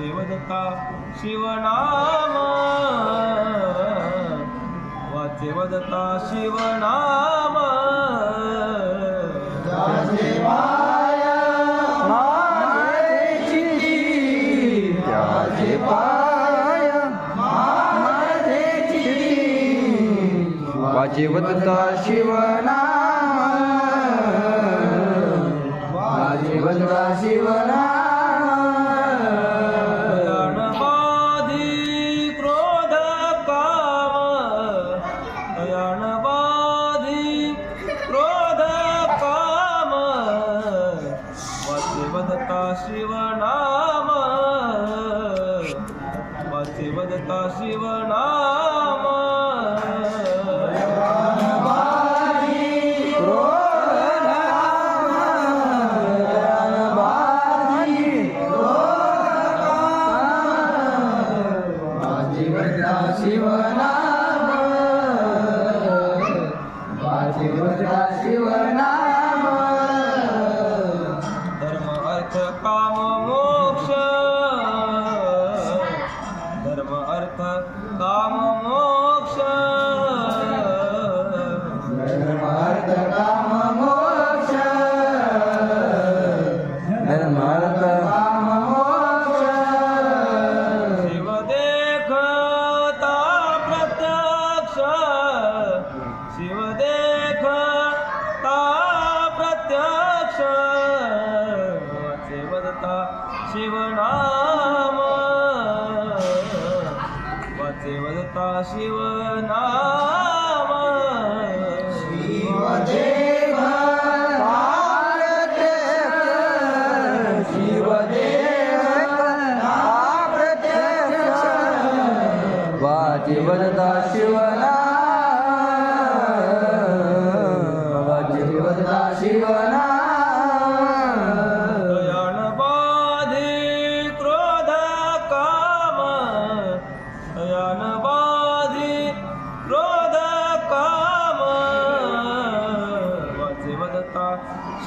वाचेवदता शिवनाम। वाचेवदता शिवनाम। त्याचे पाय माझे चिरी शिवनाम वाजिवता शिवनाम। वदता शिवनाम वाचे वदता शिवनाम वाचे वदता शिवनाम. वाचे वदता शिवनाम. शिवदेव शिवदेव प्रत्यक्ष. वाजिवदता शिवनाम.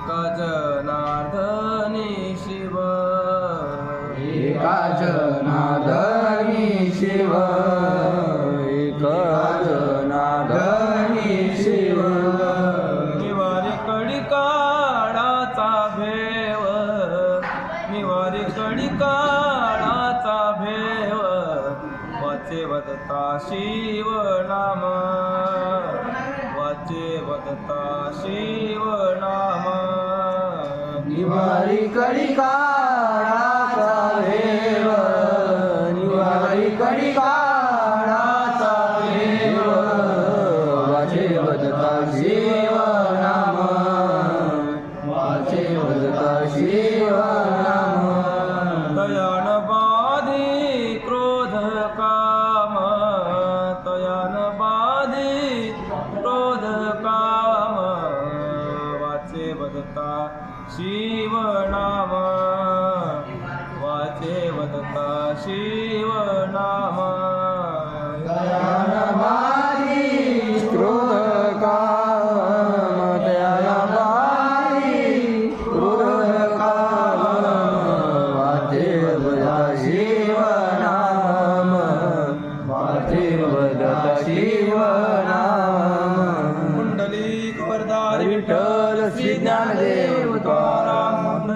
एका जनार्दनी शिव. एका जनादनी शिव. एक जनादनी शिव. निवारी कडी काळाचा भेव. निवारी कडी काळाचा भेव. वाचे वदता शिव नाम. वाचे वदता शिव निवारी कडी का? वदता शिव नाम. वाचे वदता शिव वरदारी विठ्ठल श्री ज्ञानदेव तुकाराम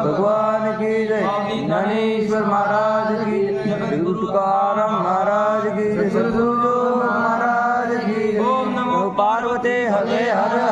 भगवान की जय। ज्ञानेश्वर महाराज की जय गुरु तुकाराम महाराज की जय। सद्गुरु महाराज की ओम नमो पार्वती हरे हर हर।